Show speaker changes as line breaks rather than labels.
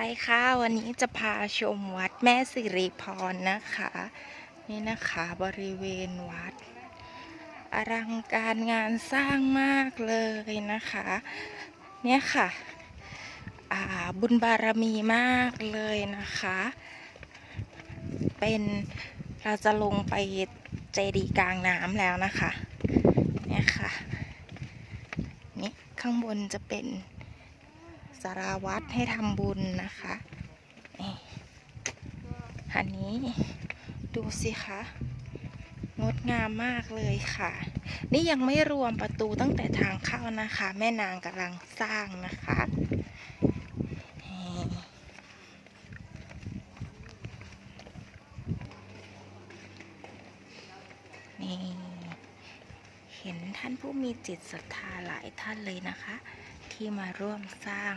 ไปค่ะ วันนี้จะพาชมวัดแม่สิริพรนะคะ นี่นะคะบริเวณวัด อลังการงานสร้างมากเลยนะคะ เนี่ยค่ะบุญบารมีมากเลยนะคะ เป็นเราจะลงไปเจดีย์กลางน้ำแล้วนะคะ เนี่ยค่ะ นี่ข้างบนจะเป็น สาราวัดให้ทำบุญนะคะนี่อันนี้ดูสิคะงดงามมากเลยค่ะ นี่ยังไม่รวมประตูตั้งแต่ทางเข้านะคะ แม่นางกำลังสร้างนะคะนี่นี่เห็นท่านผู้มีจิตศรัทธาหลายท่านเลยนะคะ ที่มาร่วมสร้าง